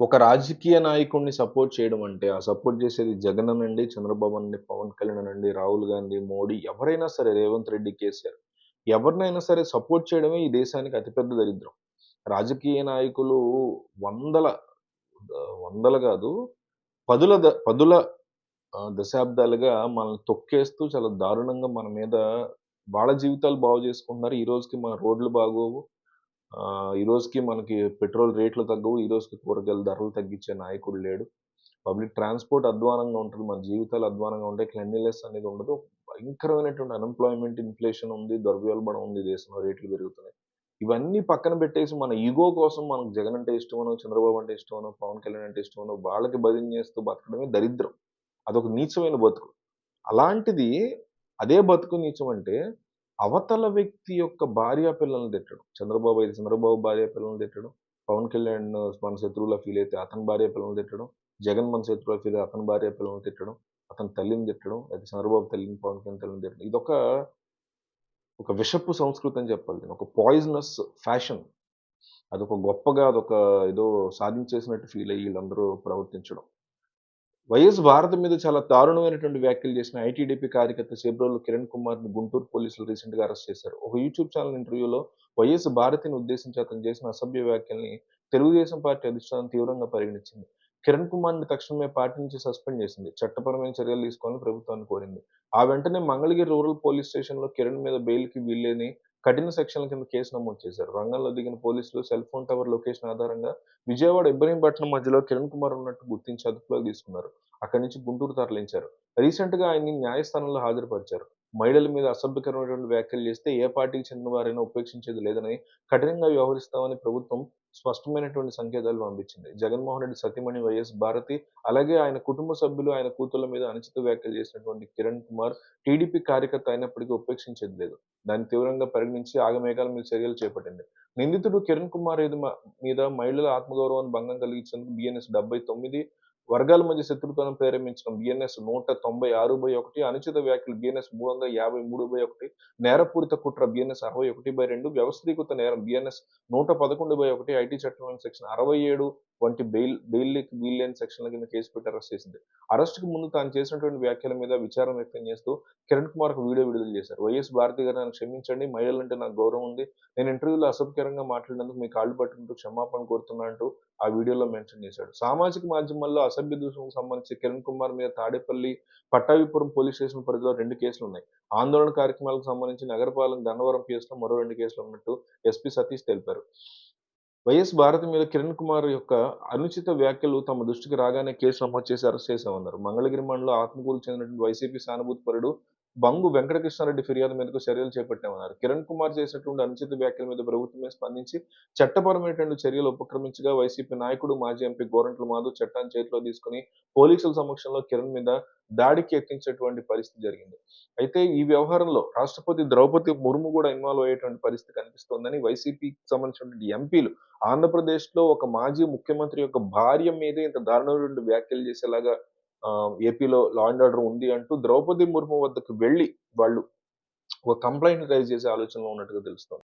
ఒక రాజకీయ నాయకుడిని సపోర్ట్ చేయడం అంటే, ఆ సపోర్ట్ చేసేది జగన్ అనండి, చంద్రబాబు అనండి, పవన్ కళ్యాణ్ అనండి, రాహుల్ గాంధీ, మోడీ ఎవరైనా సరే, రేవంత్ రెడ్డి, కేసీఆర్ ఎవరినైనా సరే సపోర్ట్ చేయడమే ఈ దేశానికి అతిపెద్ద దరిద్రం. రాజకీయ నాయకులు వందల వందల కాదు పదుల ద పదుల దశాబ్దాలుగా మనల్ని తొక్కేస్తూ చాలా దారుణంగా మన మీద వాళ్ళ జీవితాలు బాగు చేసుకుంటున్నారు. ఈ రోజుకి మన రోడ్లు బాగోవు. ఈరోజుకి ఈ రోజుకి మనకి పెట్రోల్ రేట్లు తగ్గవు. ఈ రోజుకి కూరగాయల ధరలు తగ్గించే నాయకుడు లేడు. పబ్లిక్ ట్రాన్స్‌పోర్ట్ అధ్వానంగా ఉంటుంది మన జీవితాలు అధ్వానంగా ఉంటాయి. క్లెన్లీనెస్ అనేది ఉండదు. భయంకరమైనటువంటి అన్‌ఎంప్లాయ్‌మెంట్, ఇన్‌ఫ్లేషన్ ఉంది. ద్రవ్యోల్బణం ఉంది దేశంలో. రేట్లు పెరుగుతున్నాయి. ఇవన్నీ పక్కన పెట్టేసి మన ఈగో కోసం మనకు జగన్ అంటే ఇష్టమనో, చంద్రబాబు అంటే ఇష్టమనో, పవన్ కళ్యాణ్ అంటే ఇష్టమనో వాళ్ళకి బదిలీ చేస్తూ బతకడమే దరిద్రం. అదొక నీచమైన బతుకు. అలాంటిది అదే బతుకు నీచం అంటే అవతల వ్యక్తి యొక్క భార్య పిల్లల్ని తిట్టడం. చంద్రబాబు అయితే చంద్రబాబు భార్య పిల్లల్ని తిట్టడం. పవన్ కళ్యాణ్ మన శత్రువులా ఫీల్ అయితే అతని భార్య పిల్లల్ని తిట్టడం. జగన్ మన శత్రువులా ఫీల్ అయితే అతని భార్య పిల్లల్ని తిట్టడం. అతని తల్లిని తిట్టడం. అయితే చంద్రబాబు తల్లిని, పవన్ కళ్యాణ్ తల్లిని తిట్టడం. ఇదొక ఒక విషపు సంస్కృతి అని చెప్పాలి నేను ఒక పాయిజనస్ ఫ్యాషన్. అదొక గొప్పగా అదొక ఏదో సాధించేసినట్టు ఫీల్ అయ్యి వీళ్ళందరూ ప్రవర్తించడం. వైఎస్ భారత్ మీద చాలా దారుణమైనటువంటి వ్యాఖ్యలు చేసిన ఐటీడీపీ కార్యకర్త చేబ్రోలు కిరణ్ కుమార్ని గుంటూరు పోలీసులు రీసెంట్గా అరెస్ట్ చేశారు. ఒక యూట్యూబ్ ఛానల్ ఇంటర్వ్యూలో వైఎస్ భారతిని ఉద్దేశించి అతను చేసిన అసభ్య వ్యాఖ్యల్ని తెలుగుదేశం పార్టీ అధిష్టానం తీవ్రంగా పరిగణించింది. కిరణ్ కుమార్‌ని తక్షణమే పార్టీ నుంచి సస్పెండ్ చేసింది. చట్టపరమైన చర్యలు తీసుకోవాలని ప్రభుత్వాన్ని కోరింది. ఆ వెంటనే మంగళగిరి రూరల్ పోలీస్ స్టేషన్లో కిరణ్ మీద బెయిల్‌కి వీల్లేని కఠిన సెక్షన్ల కింద కేసు నమోదు చేశారు. రంగంలో దిగిన పోలీసులు సెల్ ఫోన్ టవర్ లొకేషన్ ఆధారంగా విజయవాడ, ఇబ్రహీంపట్నం మధ్యలో కిరణ్ కుమార్ ఉన్నట్టు గుర్తించి అదుపులోకి తీసుకున్నారు. అక్కడి నుంచి గుంటూరు తరలించారు. రీసెంట్‌గా ఆయన్ని న్యాయస్థానంలో హాజరుపరిచారు. మహిళల మీద అసభ్యకరమైనటువంటి వ్యాఖ్యలు చేస్తే ఏ పార్టీకి చెందిన వారైనా ఉపేక్షించేది లేదని, కఠినంగా వ్యవహరిస్తామని ప్రభుత్వం స్పష్టమైనటువంటి సంకేతాలు పంపించింది. జగన్మోహన్ రెడ్డి సతీమణి వైఎస్ భారతి, అలాగే ఆయన కుటుంబ సభ్యులు, ఆయన కూతుళ్ళ మీద అనుచిత వ్యాఖ్యలు చేసినటువంటి కిరణ్ కుమార్ టీడీపీ కార్యకర్త అయినప్పటికీ ఉపేక్షించేది లేదు. దాన్ని తీవ్రంగా పరిగణించి ఆగమేఘాల మీద చర్యలు చేపట్టింది. నిందితుడు కిరణ్ కుమార్ ఇది మ మీద మహిళల ఆత్మగౌరవాన్ని భంగం కలిగించేందుకు బిఎన్ఎస్ డెబ్బై తొమ్మిది వర్గాల మధ్య శత్రుత్వం ప్రేరేపించడం బిఎన్ఎస్ నూట తొంభై ఆరు బై ఒకటి అనుచిత వ్యాఖ్యలు బిఎన్ఎస్ మూడు వందల యాభై మూడు బై ఒకటి నేరపూరిత కుట్ర బిఎన్ఎస్ అరవై ఒకటి బై రెండు వ్యవస్థీకృత నేరం బిఎన్ఎస్ నూట పదకొండు బై ఒకటి ఐటీ చట్టం సెక్షన్ అరవై ఏడు వంటి బెయిల్ బెయిల్ బెయిల్ లేని సెక్షన్ల కింద కేసు పెట్టి అరెస్ట్ చేసింది. అరెస్ట్కు ముందు తాను చేసినటువంటి వ్యాఖ్యల మీద విచారం వ్యక్తం చేస్తూ కిరణ్ కుమార్కు వీడియో విడుదల చేశారు. వైఎస్ భారతి గారు నన్ను క్షమించండి. మహిళలంటే నాకు గౌరవం ఉంది. నేను ఇంటర్వ్యూలో అసభ్యకరంగా మాట్లాడినందుకు మీ కాళ్ళు పట్టుకుంటూ క్షమాపణ కోరుతున్నా అంటూ ఆ వీడియోలో మెన్షన్ చేశాడు. సామాజిక మాధ్యమాల్లో అసభ్య దూషణకు సంబంధించి కిరణ్ కుమార్ మీద తాడేపల్లి, పట్టాభిపురం పోలీస్ స్టేషన్ పరిధిలో రెండు కేసులు ఉన్నాయి ఆందోళన కార్యక్రమాలకు సంబంధించి నగరపాలెం, గన్నవరం కేసులో మరో రెండు కేసులు ఉన్నట్టు ఎస్పీ సతీష్ తెలిపారు. వైఎస్ భారతి మీద కిరణ్ కుమార్ యొక్క అనుచిత వ్యాఖ్యలు తమ దృష్టికి రాగానే కేసు నమోదు చేసి అరెస్ట్ చేశామన్నారు. మంగళగిరి మండలం ఆత్మకూరుకు చెందినటువంటి వైసీపీ సానుభూతిపరుడు బంగు వెంకటకృష్ణారెడ్డి ఫిర్యాదు మేరకు చర్యలు చేపట్టామన్నారు. కిరణ్ కుమార్ చేసినటువంటి అనుచిత వ్యాఖ్యల మీద ప్రభుత్వమే స్పందించి చట్టపరమైనటువంటి చర్యలు ఉపక్రమించగా వైసీపీ నాయకుడు, మాజీ ఎంపీ గోరంట్ల మాధవ్ చట్టాన్ని చేతిలో తీసుకొని పోలీసుల సమక్షంలో కిరణ్ మీద దాడికి యత్నించేటువంటి పరిస్థితి జరిగింది. అయితే ఈ వ్యవహారంలో రాష్ట్రపతి ద్రౌపది ముర్ము కూడా ఇన్వాల్వ్ అయ్యేటువంటి పరిస్థితి కనిపిస్తోందని వైసీపీకి సంబంధించినటువంటి ఎంపీలు ఆంధ్రప్రదేశ్‌లో ఒక మాజీ ముఖ్యమంత్రి యొక్క భార్య మీదే ఇంత దారుణమైన వ్యాఖ్యలు చేసేలాగా ఏపీలో లా అండ్ ఆర్డర్ ఉంది అంటూ ద్రౌపది ముర్ము వద్దకు వెళ్ళి వాళ్ళు ఒక కంప్లైంట్ రైజ్ చేసే ఆలోచనలో ఉన్నట్టుగా తెలుస్తుంది.